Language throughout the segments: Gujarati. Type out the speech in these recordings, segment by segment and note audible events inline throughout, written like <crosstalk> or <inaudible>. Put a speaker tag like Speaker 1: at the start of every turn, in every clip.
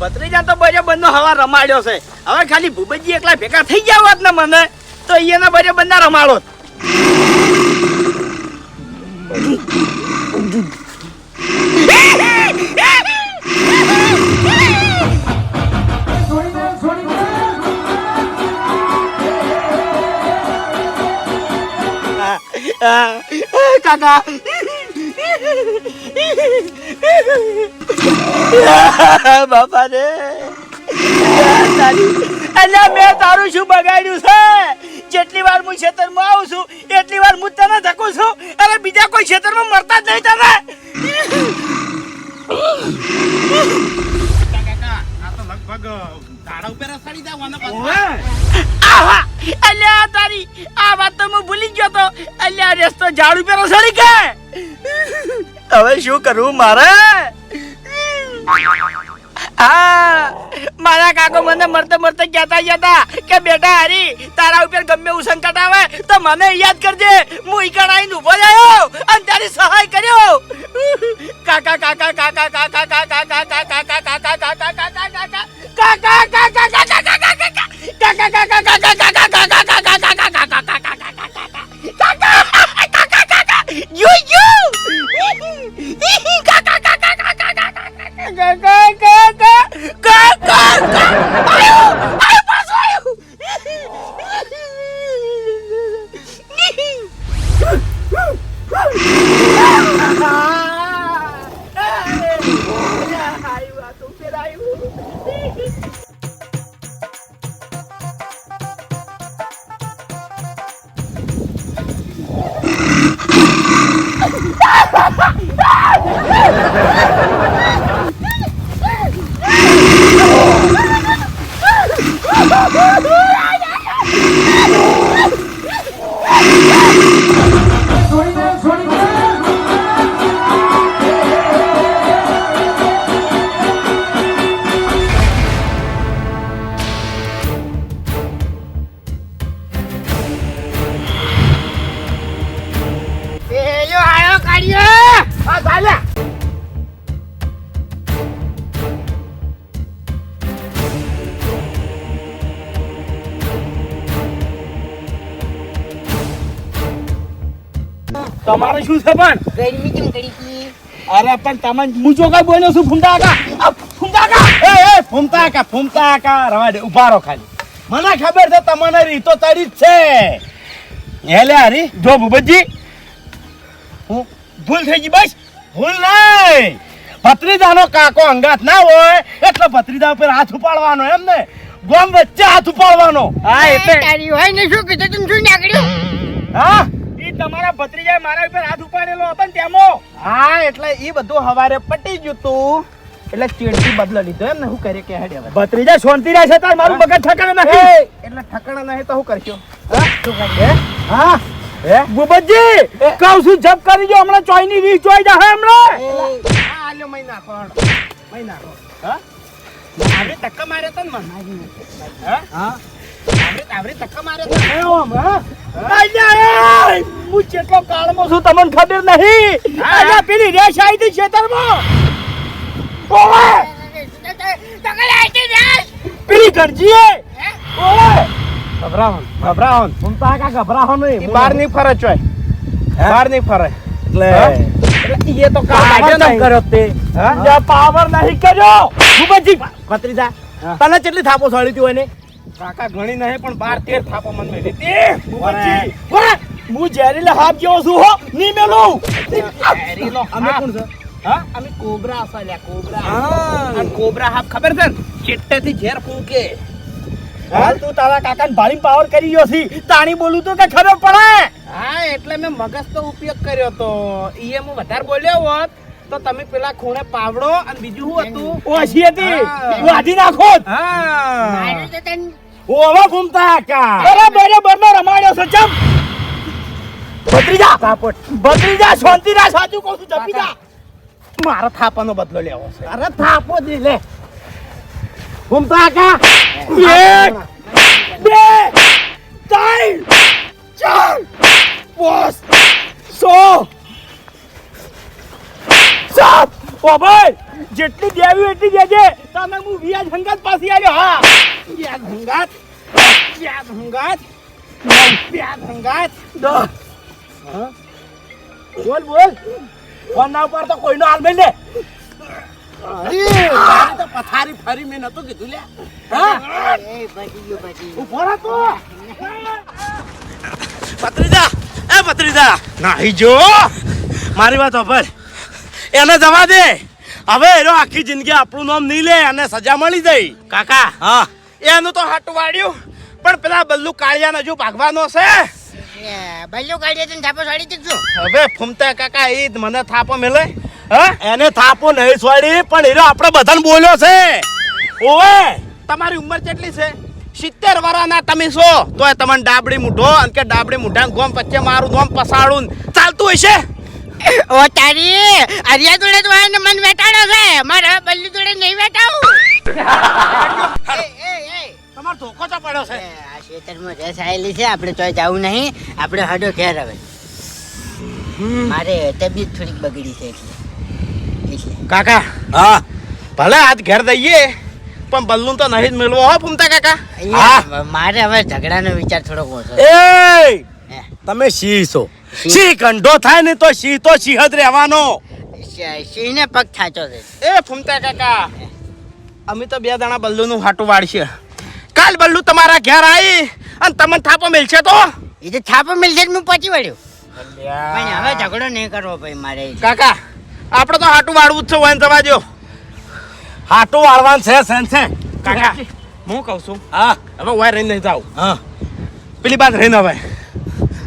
Speaker 1: ભત્રીજા તો બજે બંને હવા રમાડ્યો છે. હવે ખાલી ભૂપતજી એકલા ભેગા થઈ ગયા હોત ને મને, તો અહીંયાના બજે બંને રમાડો કાકા. બાપા રે અલ્યા મેં તારું શું બગાડ્યું છે? જેટલી વાર હું ખેતરમાં આવું છું એટલી વાર હું તને ધકું છું. અરે બીજા કોઈ ખેતરમાં મરતા જ નહીં તને આહા! અલ્યા તારી આ વાત તો હું ભૂલી ગયો તો. અલ્યા રેસ્તો ઝાડુ પેરો સડી કે? હવે શું કરવું મારે હા મારા કાકો મને મરતે મરતે કહેતા હતા કે બેટા હરી તારા ઉપર ગમે એવું સંકટ આવે તો મને યાદ કરજે હું ઈકણ આવીને ઊભો રહ્યો અને તારી સહાય કર્યો કાકા કાકા કાકા કાકા કાકા કાકા કાકા કાકા કાકા કાકા કાકા કાકા કાકા કાકા કાકા ю-ю! ии, ка ка ка ка ка ка ка ка ка ка ка ка ка ка ка! Ah! <laughs> તમારે શું છે પણ?
Speaker 2: ગરમી કેમ કરી હતી
Speaker 1: અરે પણ તમે હું જો કઈ બોલ્યો છું ફૂમતા કાકા. ફૂમતા કાકા.
Speaker 3: એ એ ફૂમતા કા ફૂમતા કા રવા દે ઊભા રહો ખાલી. મને ખબર છે તમને રીતો તડી જ છે. હેલે હરી.
Speaker 1: જો ભૂપતજી.
Speaker 3: હું
Speaker 1: ભૂલ થઈ ગઈ બસ.
Speaker 3: ભૂલ નહીં. ભત્રીજાનો કાકો અંગાત ના હોય એટલે ભત્રીજા ઉપર હાથ ઉપાડવાનો એમ ને. ગોમ વચ્ચે હાથ ઉપાડવાનો.
Speaker 1: હા એટલે
Speaker 2: તારી હોય ને શું કીધું તું શું નાગડ્યું?
Speaker 3: હા?
Speaker 1: તમારા ભત્રીજાએ મારા ઉપર હાથ ઉપાડેલો હતો ને તેમો?
Speaker 3: હા એટલે એ બધું હવારે પટી ગયું તું. એટલે ચીડથી બદલો લીધો એમ ને હું કરે કે હેડે હવે.
Speaker 1: ભત્રીજા શાંતિ રહે છે તાર મારું મગજ ઠકાણે નથી
Speaker 3: એટલે ઠકણા નહીં તો હું કરશો? હા શું કરશે? હા?
Speaker 1: ભૂપતજી કહું છું જપ કરી જો હમણાં ચોઈની વીસ ચોઈ જાહે હમણાં.
Speaker 3: હા આલ્યો મહિના પણ મહિના હા? મારે ટક્કા માર્યો તો ને હા? હા?
Speaker 1: હું? કેટલો કાળમાં છું નહીં. આજા પેલી
Speaker 3: તો. આકા નહીં બહાર નહીં.
Speaker 1: પાવર નહીં
Speaker 3: કર્યો
Speaker 1: ખૂબ
Speaker 3: તને કેટલી થાપો સળી હતી હોય ને? કાકા ઘણી નહીં પણ બાર તેર થાપો મન મેલી.
Speaker 1: તે! હું ઝેરીલા હાફ જેવો છું હો ની મેલું.
Speaker 3: ઝેરીલો
Speaker 1: અમે કોણ છે?
Speaker 3: હા? અમે કોબરા અસાલ્યા કોબરા.
Speaker 1: હા.
Speaker 3: કોબરા હાફ ખબર છે ને? ચેટ્ટેથી ઝેર ફૂંકે.
Speaker 1: હાલ તું તારા કાકાને ભાળી પાવર કરી ગયો છી. તાણી બોલું તો કે ખબર પડે.
Speaker 3: હા એટલે મેં મગજ તો ઉપયોગ કર્યો તો. ઈએ હું વધારે બોલ્યો હોત તો તમે પેલા ખૂણે પાવડો અને બીજું શું હતું?
Speaker 1: ઓછી હતી.
Speaker 3: હા.
Speaker 1: વાઢી નાખો.
Speaker 3: હા.
Speaker 1: ઓવા ઘૂમતા કા. અરે બરાબર નો રમાડ્યો છે ચમ. ભત્રીજા.
Speaker 3: તાપટ
Speaker 1: ભત્રીજા શાંતિ રાખ સાચું કહું છું જપી જા.
Speaker 3: મારા થાપાનો બદલો લેવો છે. અરે થાપો જ લે. ઘૂમતા કા.
Speaker 1: એક બે ત્રણ ચાર પાંચ સો સાત. ઓ ભાઈ જેટલી દેવી એટલી દેજે. તને હું વ્યાજ હંગાત પાછી આવ્યો હા.
Speaker 3: વ્યાજ હંગાત. વ્યાજ હંગાત. વ્યાજ હંગાત.
Speaker 1: દો.
Speaker 3: હા?
Speaker 1: બોલ બોલ. ફોન ના ઉપર તો કોઈનો હાલ મેલ
Speaker 3: તો પથારી ફરી મેં નતું કીધું લે. ઊભો રહો
Speaker 1: પત્રીજા એ પત્રીજા નાહી જો. મારી વાત સાંભળ. એને જવા દે. હવે એનો આખી જિંદગી આપણું નામ નહીં લે અને સજા મળી જઈ કાકા. હા. એનું તો હાટું વાળ્યું. પણ પેલા બલ્લુ કાળિયાને હજુ ભાગવાનો છે.
Speaker 2: એ, બલ્લુ કાળિયા તને થાપો સાડી દીધો
Speaker 1: હવે ફૂમતા કાકા એ જ મને થાપો મેલે. હા? એને થાપો નહીં છોડી પણ એનો આપણે બધાને બોલ્યો છે. ઓવે. તમારી ઉંમર કેટલી છે? સિત્તેર વર્ષના તમે છો. એ તમને ડાબડી મૂઢો અને કે ડાબડી મૂઢા ગોમ વચ્ચે મારું ગોમ પસાડું ને. ચાલતું હશે <laughs>
Speaker 2: ઓ તારી અરિયા જોડે તો આને મન વેટાડો છે. મારા બલ્લી જોડે નહીં વેટાવું. <laughs> એ, એ, એ.
Speaker 1: તમારો ધોકો તો પડ્યો છે.
Speaker 2: આ ખેતરમાં રેસ આયેલી છે આપણે તોય જાવું નહીં. આપણે હડો ઘેર હવે. મારે તબિયત થોડીક બગડી છે એટલે.
Speaker 1: કાકા. હા. ભલે આજ ઘેર દઈએ પણ બલ્લું તો નહીં જ મેળવો હો ફૂમતા કાકા.
Speaker 2: મારે હવે ઝઘડાનો વિચાર થોડોક ઓછો
Speaker 1: એ!
Speaker 2: હે.
Speaker 1: તમે શી છો? સિંહ કંઢો થાય ને તો સિંહ તો સિંહ જ રહેવાનો?
Speaker 2: સિંહ ને પગ થાચો છે.
Speaker 1: એ ફૂમતા કાકા અમે તો બે દાણા બલ્લુનું હાટું વાળશે. કાલ બલ્લુ તમારા ઘેર આવી અને તમને થાપો મિલશે તો?
Speaker 2: એ તો થાપો મિલશે હું પહોંચી વળ્યો. પણ હવે ઝઘડો નહીં કરવો ભાઈ મારે.
Speaker 1: કાકા આપણે તો હાટું વાળવું જ છે વાન દો હાટું વાળવાનું છે સેન છે. કાકા હું કહું છું? હા. હવે વાય રહીને નહીં જાઉં. હા. પેલી બાદ રહીને હવે.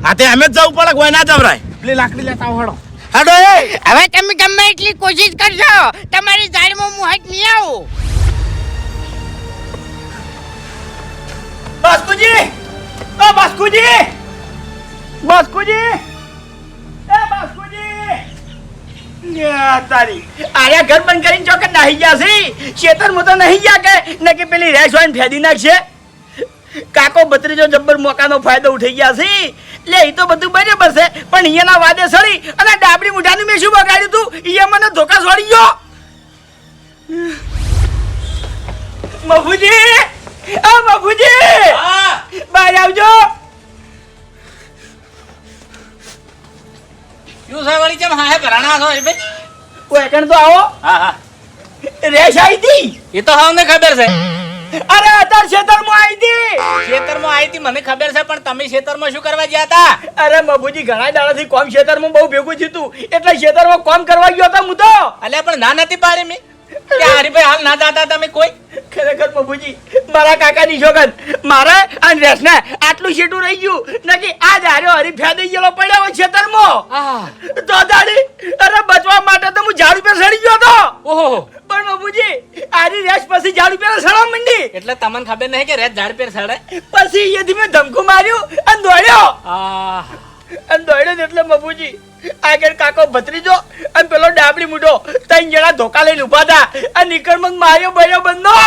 Speaker 1: હા તે અમે જ જવું પડે કોઈ ના જવરાય. પેલી લાકડી લેતા આવો હડો. હડો એ.
Speaker 2: હવે તમે ગમે એટલી કોશિશ કરશો તમારી જાળમાં હું હાથ નહીં આવું.
Speaker 1: બાસ્કુજી! ઓ બાસ્કુજી! બાસ્કુજી! એ બાસ્કુજી! યા તારી. આયા ઘર બંધ કરીને ચોકે નાહી ગયા છે. શેતર મો તો નહીં ગયા કે? ને કે પેલી રેસ વાઈન ફેદી નાખશે. કાકો બત્રીજો જબ્બર મોકાનો ફાયદો ઉઠી ગયા છે. લે એ તો બધું બરાબર છે પણ અહીંયાના વાદે સળી અને ડાબડી મુઠાનું મેં શું બગાડ્યું તું? એ મને ધોકા સોડી ગયો. મફુજી આ મફુજી બહાર આવજો.
Speaker 4: શું છે વળી ચમ હાહે ભરાણા છો ભાઈ?
Speaker 1: ઓયકણ તો આવો.
Speaker 4: હા હા.
Speaker 1: રેશ આવી હતી.
Speaker 4: એ તો હાવને ખબર છે.
Speaker 1: અરે અત્યારે ખેતરમાં આવી હતી.
Speaker 4: ખેતરમાં આવી હતી મને ખબર છે પણ તમે ખેતરમાં શું કરવા ગયા હતા?
Speaker 1: અરે બાબુજી ઘણા દાડાથી કોમ ખેતરમાં બહુ ભેગું થયું તું. એટલે ખેતરમાં કોમ કરવા ગયો હતો હું તો.
Speaker 4: અલ્યા પણ ના નથી પાડી મેં. કે હરીભાઈ હાલ ના દાતા તમે કોઈ?
Speaker 1: ખરેખર મબુજી મારા કાકાની જોગન મારે અને રેસને આટલું શેટું રહી ગયું નકી આ ધાર્યો હરી ફેદી ગયેલો પડ્યો હોય ખેતરમાં. તો દાડી અરે બચવા માટે તો હું ઝાડ ઉપર સડી ગયો તો.
Speaker 4: ઓહો.
Speaker 1: પણ મબુજી આરી રેસ પછી ઝાડ ઉપર સડવા મંડી.
Speaker 4: એટલે તમને ખબર નહીં કે રેસ ઝાડ પેર સડે?
Speaker 1: પછી એ મેં ધમકું માર્યું અને દોડ્યો.
Speaker 4: આ
Speaker 1: અને દોડ્યો એટલે મબુજી આગળ કાકો ભત્રીજો અને પેલો ડાબડી મૂઢો ત્રણ જણા ધોકા લઈને ઊભા હતા અને મન માર્યો બર્યો બંધો.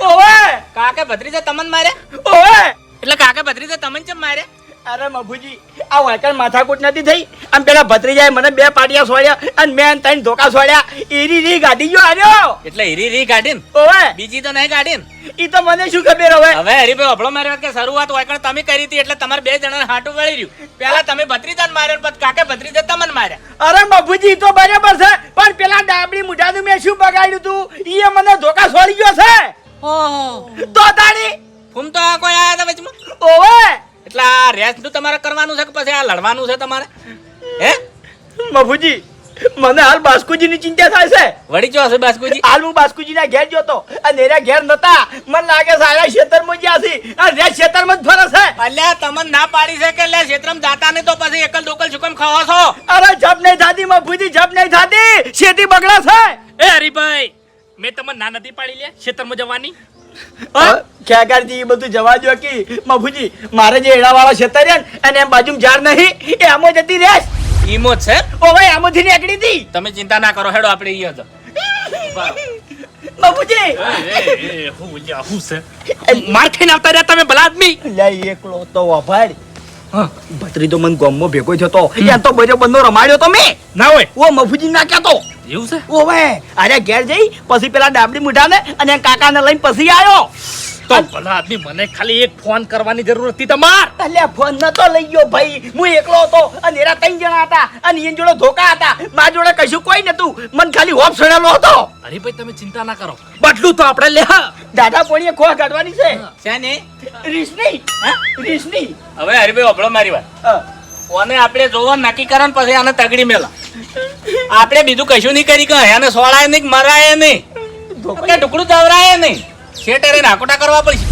Speaker 1: ઓવે!
Speaker 4: કાકે ભત્રીજા તમને મારે?
Speaker 1: ઓવે!
Speaker 4: એટલે કાકે ભત્રીજા તમને ચમ માર્યા
Speaker 1: અરે મભુજી આ વાંકણ માથાકૂટ નથી થઈ? આમ પેલા ભત્રીજાએ મને બે પાટિયા છોડ્યા અને મેં ત્રણ ધોકા છોડ્યા ઈરી રી ગાડી ગયો આવ્યો
Speaker 4: એટલે ઈરી રી કાઢીને
Speaker 1: ઓવે.
Speaker 4: બીજી તો નહીં કાઢીને
Speaker 1: ઈ તો મને શું ખબર હવે?
Speaker 4: હવે હરીભાઈ અભળો મારી વાત કે શરૂઆત વાયકણ તમે કરી હતી એટલે તમારે બે જણા હાટું વળી રહ્યું. પેલા તમે ભત્રીજાને માર્યો પછી કાકે ભત્રીજા તમને માર્યા?
Speaker 1: અરે મભુજી તો બરાબર છે. પણ પેલા ડાબડી મુઢાનું મેં શું બગાડ્યું તું? ઈએ મને ધોકા સોડી ગયો છે. તો તાણી
Speaker 4: ફૂમ તો આ કોઈ આયા હતા વચમાં?
Speaker 1: ઓવે.
Speaker 4: એટલે આ રેસ તમારે કરવાનું છે કે પછી આ લડવાનું છે તમારે? હે?
Speaker 1: મફુજી મને હાલ બાસ્કુજીની ચિંતા થાય છે.
Speaker 4: વળી જો હશે બાસ્કુજી?
Speaker 1: હાલ હું બાસ્કુજીના ઘેર જોતો અને એના ઘેર નતા. મને લાગે છે આયા ખેતરમાં જ્યાં છે આ રે ખેતરમાં જ ફરે છે.
Speaker 4: અલ્યા તમને ના પાડી છે કે લે ક્ષેત્રમાં જાતા ને તો પછી એકલ દોકલ શું ખાવા ખાવો છો?
Speaker 1: અરે જપ નહીં થાતી મફુજી જપ નહીં થાતી. શેતી બગડા છે.
Speaker 4: એ હરીભાઈ મેં તમને ના નથી પાડી લે ક્ષેત્રમાં જવાની.
Speaker 1: ખેગારજી એ બધું જવા દો કે? મફુજી મારે જે એડાવાળા ખેતર છે ને અને એમ બાજુ ઝાડ નહીં એ આમો જતી રહે.
Speaker 4: ઈમો છે?
Speaker 1: ઓ ભાઈ આમો આમોથી નીકળી હતી
Speaker 4: તમે ચિંતા ના કરો હેડો આપણે ઈ હતો
Speaker 1: મફુજી.
Speaker 4: માર ખાઈને આવતા રહ્યા તમે ભલા આદમી
Speaker 1: લે એકલો તો વભાડ ભત્રી તો મને ગમમાં ભેગો થયો તો યાર તો બજો બંધો રમાડ્યો તો મેં.
Speaker 4: ના હોય.
Speaker 1: ઓ મફુજી ના કહેતો.
Speaker 4: એવું છે?
Speaker 1: ઓવે અરે ઘેર જઈ પછી પેલા ડાબડી મુઢાને અને કાકાને લઈને પછી આવ્યો
Speaker 4: તો ભલા આદમી મને ખાલી એક ફોન કરવાની જરૂર હતી તમાર.
Speaker 1: એટલે ફોન નતો લઈ ગયો ભાઈ. હું એકલો હતો અને એરા ત્રણ જણા હતા અને એની જોડે ધોકા હતા. મારા જોડે કશું કોઈ નતું. મન ખાલી હોપ સડેલો હતો.
Speaker 4: અરે ભાઈ તમે ચિંતા ના કરો. બદલું તો આપણે લે.
Speaker 1: દાદા પોણીએ ખોવા કાઢવાની છે.
Speaker 4: શાની?
Speaker 1: રીસની. રીસની.
Speaker 4: હવે હરીભાઈ ઓભળો મારી વાત.
Speaker 1: હા.
Speaker 4: ઓને આપણે જોવા નક્કી કરે પછી આને તગડી મેલા. આપણે બીજું કશું નહીં કરી કહે એને સોળાય નહીં મરાય નહીં. ટુકડું દવરાય નહીં. શેટરે નાકોટા કરવા પડશે.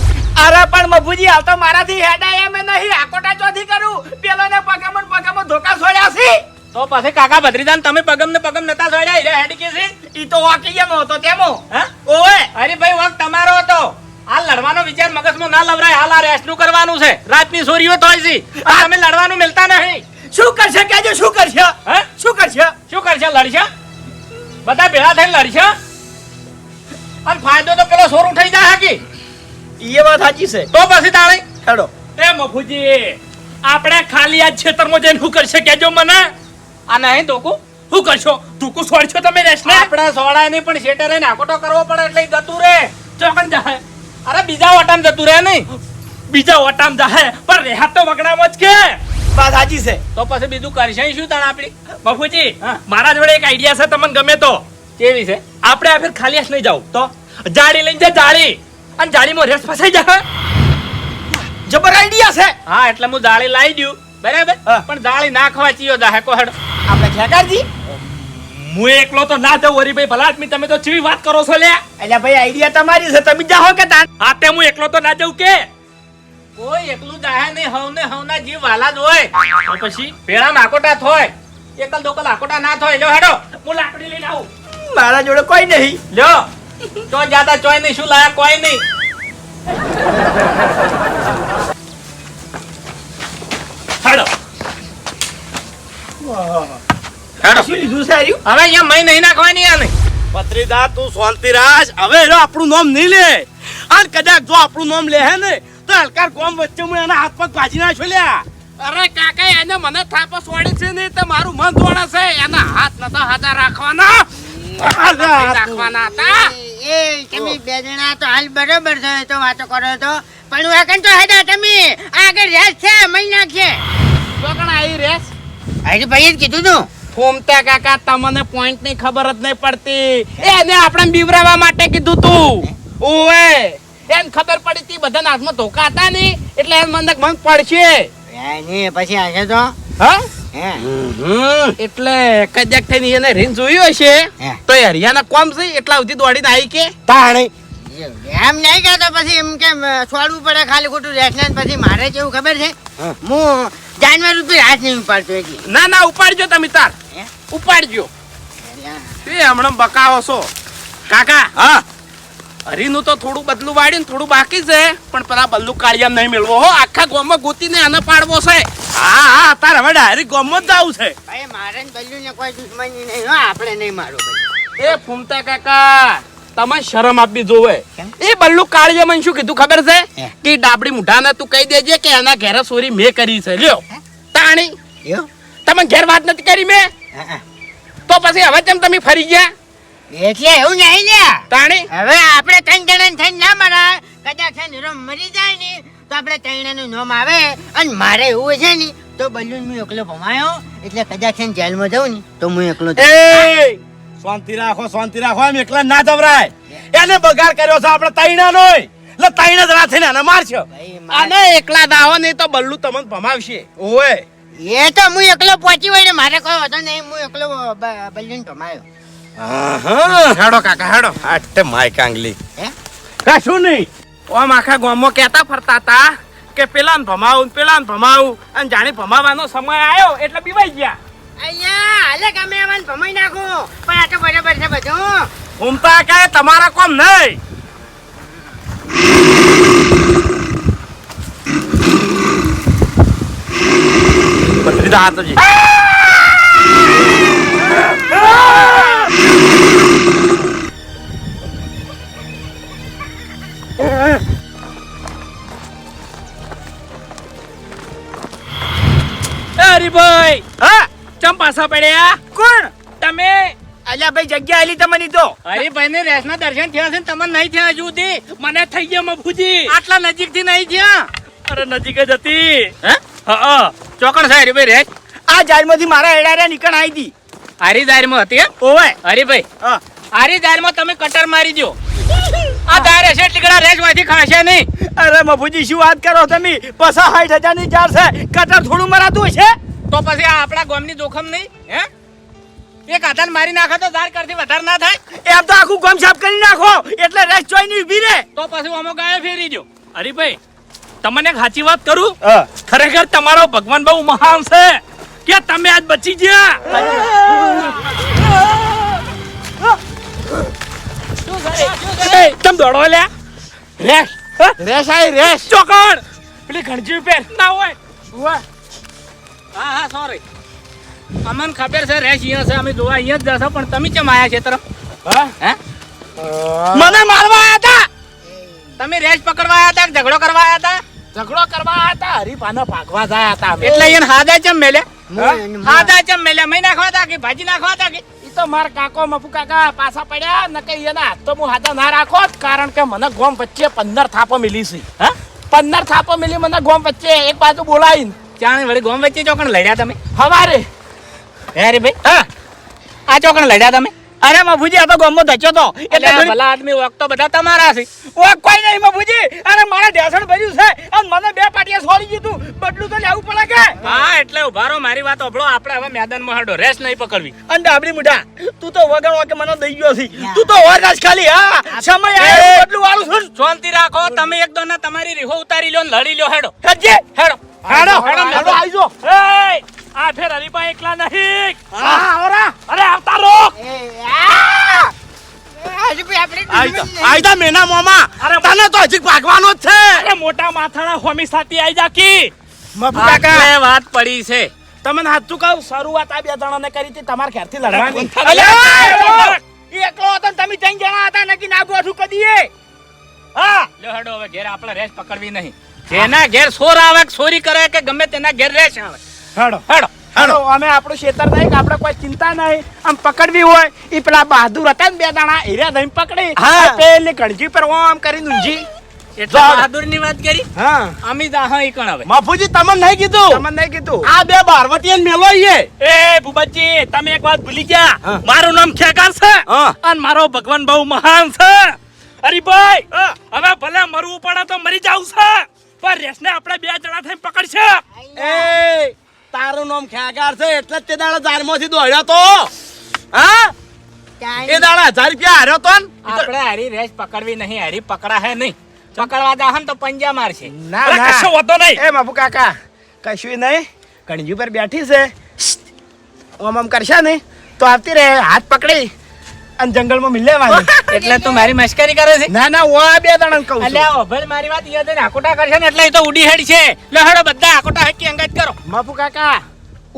Speaker 1: અરે પણ મભુજી હાલ તો મારાથી હેડાય એમ નહીં. આકોટા ચોથી કરું? પેલો ને પગામણ પગામણ ધોકા છોડ્યા છે?
Speaker 4: તો પછી કાકા ભદ્રીદાન તમે પગમ ને પગમ નતા સોડ્યા? એટલે હેડી કે છે?
Speaker 1: ઈ તો વાકીયાનો હતો તેમો.
Speaker 4: હા?
Speaker 1: ઓવે.
Speaker 4: અરે ભાઈ વાક તમારો હતો. આ લડવાનો વિચાર મગજમાં ના લવરાય. હાલ આ રેસ્ટનું કરવાનું છે. રાતની સોરીઓ તોય છે આ તમે લડવાનું મિલતા નહીં.
Speaker 1: શું કરશે? કેજો શું કરશે?
Speaker 4: હે?
Speaker 1: શું કરશે?
Speaker 4: શું કરશે? લડશે? બધા ભેળા થઈને લડશે? અને ફાયદો તો પેલો સોર ઉઠાઈ જાય હાકી.
Speaker 1: એ વાત સાચી છે.
Speaker 4: તો પછી તાળે
Speaker 1: હેડો.
Speaker 4: એ મફુજી આપણે ખાલી આ છેતરમાં જઈને શું કરશે? કેજો મને. આ નહીં ધોકું. શું કરશો? ધોકું સોડશો તમે રેસને આપણે સોડાય નહીં પણ શેટરે નાકોટો કરવો પડે એટલે ઈ જતું રે ચોકન જાય અરે બીજા વટામ જતું રહે નહીં. બીજા વટામ જાહે પણ રેહાત તો વગડામાં જ કે.
Speaker 1: વાત સાચી છે.
Speaker 4: તો પછી બીજું કરશે. શું તાણ આપણી?
Speaker 5: બાપુજી મારા જોડે એક આઈડિયા છે તમને ગમે તો.
Speaker 4: કેવી છે?
Speaker 5: આપણે આ ફેર ખાલી હાથ નહીં જાવ તો? જાળી લઈને જા જાળી. અને જાળીમાં રેસ ફસાઈ જાય
Speaker 1: જબર આઈડિયા છે.
Speaker 4: હા એટલે હું દાળી લાવી દઉં બરાબર?
Speaker 1: હા.
Speaker 4: પણ દાળી નાખવા ચિયો જાહે કોહડ.
Speaker 1: આપણે ખેકારજી.
Speaker 5: હું એકલો તો ના જાઉં હરીભાઈ ભલા આદમી તમે તો ચીવી વાત કરો છો લ્યા
Speaker 1: અલ્યા ભાઈ આઈડિયા તમારી છે તમે જાઓ કે તાન
Speaker 5: હા તે હું એકલો તો ના જાઉં કે?
Speaker 4: કોઈ એકલું જાહે નહીં હવને હવના જીવ વાલા જ હોય.
Speaker 5: તો પછી
Speaker 4: પેલા માકોટા થોય. એકલ દોકલ આકોટા ના થોય. લ્યો હેડો. હું લાકડી લઈને આવું.
Speaker 1: મારા જોડે કોઈ નહીં.
Speaker 4: લ્યો. તો જાતા ચોય નહીં શું લાયા કોઈ નહીં.
Speaker 5: હેડો.
Speaker 4: હેડો
Speaker 1: શું લીધું છે હાર્યું?
Speaker 4: હવે અહીંયા મય નહીં નાખવાની આને. નહીં
Speaker 3: તું શાંતિ હવે એનો આપણું નામ નહીં લે. અને કદાચ જો આપણું નામ લે હે ને તો હલકાર કોમ વચ્ચે હું એના હાથ પગ ભાજી નાખ્યો લ્યા
Speaker 5: અરે કાકા એને મને થાપસ છોડી છે ને તો મારું મન દોડે છે. એના હાથ નતા હાથા રાખવાના. રાખવાના હતા.
Speaker 2: એ તમે બે જણા તો હાલ બરોબર છે તો વાતો કરો તો પણ વાકન તો હેડા તમે આગળ રેસ છે મહિના છે
Speaker 5: ચોકણ આવી રેસ.
Speaker 2: હજી ભાઈ જ કીધું તું.
Speaker 5: ફોમતા કાકા તમને પોઈન્ટની ખબર જ નહીં પડતી. એને આપણે બીવરાવા માટે કીધું તું. ઓએ એને ખબર પડી તી બધા હાથમાં ધોકા હતા ને એટલે એને મને મન પડશે.
Speaker 2: પછી આજે તો.
Speaker 5: હા? એટલે કદાચ થઈને એને રીન જોયું હશે. તો હરિયાના કોમ છે એટલા સુધી દોડીને આવી કે?
Speaker 3: તાણે
Speaker 2: એમ નહીં કહેતો પછી એમ કે છોડવું પડે ખાલી ખોટું રેસ પછી મારે કેવું ખબર છે?
Speaker 3: હા.
Speaker 2: જાનવર ઉપર હાથ નહીં ઉપાડતો એટલે
Speaker 5: ના ના ઉપાડજો તમે તાર.
Speaker 2: હે?
Speaker 5: ઉપાડજો. એ હમણાં બકાવો છો. કાકા
Speaker 3: હા.
Speaker 5: હરીનું તો થોડું બદલું વાળ્યું ને થોડું બાકી છે પણ પેલા બદલું કાળિયા નહીં મેળવો હો. આખા ગામમાં ગોતીને આને પાડવો છે.
Speaker 3: હા હા તાર હવે ડાયરેક્ટ ગોમમાં જ જવું છે.
Speaker 2: ભાઈ મારે બદલું ને કોઈ દુશ્મની નહીં હો આપણે નહીં મારો
Speaker 5: એ ફૂમતા કાકા. તમે શરમ આપવી જોવે. એ બલ્લુ કાળિયા મને શું કીધું ખબર છે. કે ડાબડી મુઢાને તું કહી દેજે કે એના ઘેરે સોરી મેં કરી છે. લ્યો. તાણી. તમે ઘેર વાત નથી કરી મેં. તો પછી હવે કેમ તમે ફરી ગયા?
Speaker 2: એટલે એવું નહીં લ્યા.
Speaker 5: તાણી.
Speaker 2: હવે આપણે ત્રણ જણા થઈને ના મરા કદાચ હીરો મરી જાય ને તો આપણે ત્રણેયનું નામ આવે અને મારે એવું છે ને તો બલૂન હું એકલો ભમાયો. એટલે કદાચ જેલમાં જાઉં ને તો હું એકલો.
Speaker 3: એ શાંતિ રાખો શાંતિ રાખો. એમ એકલા ના જવરાય. એને બગાડ કર્યો છે આપણે તૈણા નોય એટલે તૈણ જ રાખીને એને મારશો.
Speaker 5: આને એકલા દાવો નહીં તો બલ્લુ તમને ભમાવશે.
Speaker 3: ઓએ
Speaker 2: એ તો હું એકલો પહોંચી વળે મારે કોઈ હતો નહીં હું એકલો બ- બલૂન ભમાયો.
Speaker 3: હા
Speaker 5: હેડો કાકા હેડો.
Speaker 3: આટે માય કાંગલી
Speaker 2: હે?
Speaker 3: કશું નહીં.
Speaker 5: ઓમ આખા ગામમાં કહેતા ફરતા હતા કે પેલા ભમાવું પેલાને પેલા ભમાવું. અને જાણે ભમાવાનો સમય આવ્યો એટલે બીવાઈ ગયા.
Speaker 2: અહીંયા હાલે ગમે એવાને ભમાઈ નાખું. પણ આ તો બરાબર છે બધું.
Speaker 3: ઘૂમતા કે તમારા કોમ નહીં. બત્રીસ હાથ જ
Speaker 5: એ
Speaker 1: હા.
Speaker 5: ચમ પાછા પડ્યા?
Speaker 1: કોણ?
Speaker 5: તમે?
Speaker 1: અલ્યા ભાઈ જગ્યા આલી તમને તો.
Speaker 4: ભાઈ ને રેસ ના દર્શન થયા છે તમને નહીં થયા હજુ સુધી. મને થઈ ગયા મફુજી. આટલા નજીકથી નહીં થયા? અરે નજીક જ હતી. હે? હા ચોકણ સાહેબ હરિભાઈ રેસ.
Speaker 1: આ જાળમાંથી મારા એડાર્યા નીકળ આવી હતી
Speaker 4: હારી દારમાં હતી
Speaker 1: ઓવે.
Speaker 4: અરે
Speaker 1: ભાઈ આરી
Speaker 4: હારી દારમાં તમે કટર મારી દો આ દાર હશે ટીકડા રેસમાંથી ખાશે નહીં.
Speaker 1: અરે મફુજી શું વાત કરો તમે? પસા સાઠ હજારની જાર છે. કટર થોડું મરાતું હશે?
Speaker 4: તો પછી આ આપણા ગામની જોખમ નહીં હે? એક હાથાને મારી નાખો તો ધાર કરતી વધારે ના થાય.
Speaker 1: એમ તો આખું ગામ સાફ કરી નાખો એટલે રેસ ચોઈ ની ઊભી રે
Speaker 4: તો પછી અમો ગાય ફેરી દો હરિભાઈ તમને એક સાચી વાત કરું?
Speaker 1: હા.
Speaker 4: ખરેખર તમારો ભગવાન બહુ મહાન છે. કે તમે આજ બચી ગયા? એ, તમ દોડો લ્યા. રેસ
Speaker 3: રેસ આય રેસ
Speaker 4: ચોકડ. પેલી ઘણજી ઉપર. ના હોય. હા હા સોરી અમને ખબર છે રેસ અહીંયા છે અમે જોવા અહીંયા જ જશો પણ તમે કેમ આયા છે તરફ
Speaker 3: હા?
Speaker 1: મને મારવા આયા હતા
Speaker 4: તમે રેસ પકડવા આયા હતા ઝઘડો કરવા આયા હતા
Speaker 3: ઝઘડો કરવા હતા હરીફાને ભાગવા જાય હતા
Speaker 4: એટલે એને હાદા ચમ મેલે? હાદા ચમ મેલે? મય નાખવા હતા કે ભાજી નાખવા હતા કે?
Speaker 3: ઈ તો માર કાકો મફુ કાકા પાછા પડ્યા ન કઈ એના હાથ તો હું હાથા ના રાખો કારણ કે મને ગોમ વચ્ચે પંદર થાપો મિલી છે.
Speaker 4: હા?
Speaker 3: પંદર થાપો મિલી મને ગોમ વચ્ચે એક બાજુ બોલાવીને
Speaker 4: ચાણ વળી ગોમ વચ્ચે ચોકણ લડ્યા તમે?
Speaker 3: હવારે.
Speaker 4: હે રે ભાઈ? હા. આ ચોકણ લડ્યા તમે?
Speaker 1: અરે મફુજી આ તો ગોમો ધચ્યો તો.
Speaker 4: એટલે ભલા આદમી તો બધા તમારા છે.
Speaker 1: ઓક કોઈ નહીં મફુજી અરે મારે ઢેસણ ભર્યું છે. અને મને બે પાટિયા છોડી દીધું બદલું તો લેવું પડે કે?
Speaker 4: હા એટલે ઉભારો મારી વાત ઓભળો આપણે હવે મેદાનમાં હડો રેસ નહીં પકડવી.
Speaker 1: અને ડાબડી મુઢા તું તો વગર કે મને દઈ ગયો છે. તું તો ઓર રાજ ખાલી હા. સમય આવ્યો બદલું વાળું છું.
Speaker 4: શાંતિ રાખો તમે એક દોના તમારી રીહો ઉતારી લ્યો ને લડી લ્યો હેડો. હેડો.
Speaker 1: હેડો
Speaker 3: હેડો,
Speaker 1: હેડો આઈજો
Speaker 4: એય, આ ફેર હરીભાઈ એકલા નહીં.
Speaker 1: હા. ઓરા
Speaker 4: અરે આવતા રોક
Speaker 2: એ, આ! એ, હજુ બી આપણે
Speaker 3: આઈતા
Speaker 2: નહીં.
Speaker 3: આઈતા મેના મોમાં.
Speaker 4: અરે
Speaker 3: તને તો હજી ભાગવાનો જ છે.
Speaker 4: અરે મોટા માથાના હોમી સાથી આઈ જા કી.
Speaker 3: મફુ
Speaker 4: વાત પડી છે.
Speaker 3: તમને સાચું કહું શરૂઆત આ બે જણાને કરી હતી તમારા ઘેરથી લડવાની.
Speaker 1: એકલો હતો તમે ત્રણ જણા હતા નકી ના ગોઠું કદીએ હા.
Speaker 4: હેડો હવે ઘેર આપણે રેસ પકડવી નહીં. જેના ઘેર સોર આવે કે ચોરી કરે કે ગમે તેના ઘેર રેસ આવે.
Speaker 3: હેડો.
Speaker 4: હેડો.
Speaker 3: હેડો અમે આપણું ખેતર નહીં કે આપણે કોઈ ચિંતા નહીં આમ પકડવી હોય એ પેલા બહાદુર હતા ને બે દાણા હીરા દહીં પકડી.
Speaker 1: હા.
Speaker 3: પેલી કણજી પર આમ કરી ઊંઝી
Speaker 4: એટલે બહાદુરની વાત કરી?
Speaker 3: હા.
Speaker 4: અમી દાહ ઈ કણ હવે
Speaker 3: મફુજી તમને નહીં કીધું? તમને નહીં કીધું. આ બે બારવટીયન મેલો ઈએ.
Speaker 4: એ ભૂપતજી તમે એક વાત ભૂલી ગયા. મારું નામ ખેકાર છે.
Speaker 3: હા.
Speaker 4: અને મારો ભગવાન બહુ મહાન છે. અરે ભાઈ હવે ભલે મરવું પડે તો મરી જાવ છે. પણ રેસને આપણે બે જણા થઈને પકડશે.
Speaker 3: એ. તારું નામ ખ્યાગાર છે એટલે જ તે દાડા જારમાંથી દોડ્યો તો. હા. એ દાડા હજાર રૂપિયા હાર્યો તો?
Speaker 4: આપણે હારી રેસ પકડવી નહીં હારી પકડા હે નહીં. પકડવા જાહન તો પંજા મારશે.
Speaker 3: ના
Speaker 4: ના. કશો હોતો નહીં.
Speaker 3: એ બાપુ કાકા કશું નહીં. કણજી પર બેઠી છે. ઓમ આમ કરશે નહીં. તો આવતી રહે હાથ પકડી. અને જંગલમાં મિલ્યા વાળી <laughs>
Speaker 4: એટલે તો મારી મશ્કરી કરે છે?
Speaker 3: ના ના હું આ બે દાડા કહું એટલે
Speaker 4: અલ્યા ઓભળ મારી વાત યાદ ને આકોટા કરશે ને એટલે એ તો ઉડી હેડ છે. લે હેડો બધા આકોટા હકી અંગત કરો.
Speaker 3: બાપુ કાકા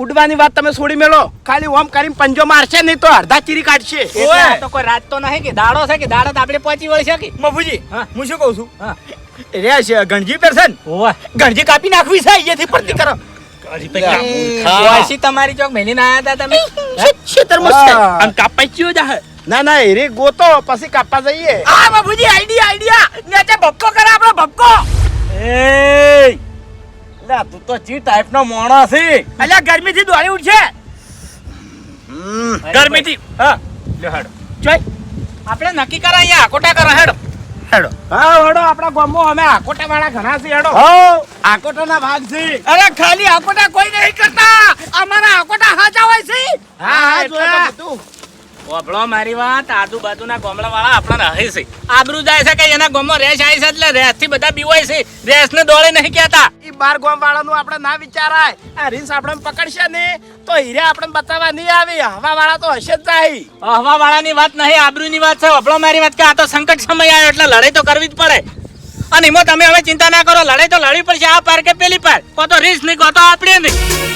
Speaker 3: ઉડવાની વાત તમે છોડી મેલો. ખાલી ઓમ કરીને પંજો મારશે નહીં તો અડધા ચીરી કાઢશે.
Speaker 4: એટલે તો કોઈ રાત તો નહીં કે દાડો છે કે દાડો તો આપણે પહોંચી વળશે કે
Speaker 1: મફુજી
Speaker 4: હા.
Speaker 1: હું શું કહું છું? રે છે ગણજી પેરસન
Speaker 4: ઓવા
Speaker 1: ગણજી કાપી નાખવી છે અહીંયાથી પડતી કરો.
Speaker 4: તમારી ચોક મેલીને ના હતા તમે?
Speaker 1: ખેતરમાં છે?
Speaker 4: અને કાપાઈ ચિયો જા
Speaker 3: ના ના એરી ગોતો પછી કાપવા જઈએ.
Speaker 1: આ બાબુજી આઈડિયા આઈડિયા નેચે ભપકો કરે આપણો ભપકો
Speaker 3: એ લા તું તો ચી ટાઈપ નો મોણો છે
Speaker 1: અલ્યા ગરમીથી દોડી ઉઠશે.
Speaker 4: ગરમીથી.
Speaker 1: હા
Speaker 4: લે હેડો.
Speaker 1: જોઈ
Speaker 4: આપણે નક્કી કરા અહીંયા આકોટા કરા હેડો.
Speaker 1: હેડો.
Speaker 3: હા હેડો આપણા ગામમાં અમે આકોટા વાળા ઘણા છે હો. આકોટા ના ભાગ છે
Speaker 1: અરે ખાલી આકોટા કોઈ નહીં કરતા. અમારા આકોટા હાજા હોય છે.
Speaker 3: હા હા જોયા.
Speaker 4: તો ઓભળો મારી વાત. આજુબાજુના ગામડા વાળા આપણા રહે છે. આબરૂ જાય છે કે એના ગામમાં રેસ આવી છે એટલે રેસથી બધા બીવાય છે. રેસ ને દોડે નહીં કહેતા.
Speaker 3: ઈ બાર ગામ વાળાનું આપણે ના વિચારાય. આ રીસ આપણે પકડશે ને તો હીરે આપણે બતાવવા નહીં આવે. હવા વાળા તો હશે જ નહીં
Speaker 4: હવા વાળાની વાત નહીં આબરૂ ની વાત છે. ઓભળો મારી વાત કે આ તો સંકટ સમય આવ્યો એટલે લડાઈ તો કરવી જ પડે. અને એમાં તમે હવે ચિંતા ના કરો. લડાઈ તો લડવી પડશે. આ પાર કે પેલી પાર. કો તો રીસ નહીં કો તો આપણે નહીં.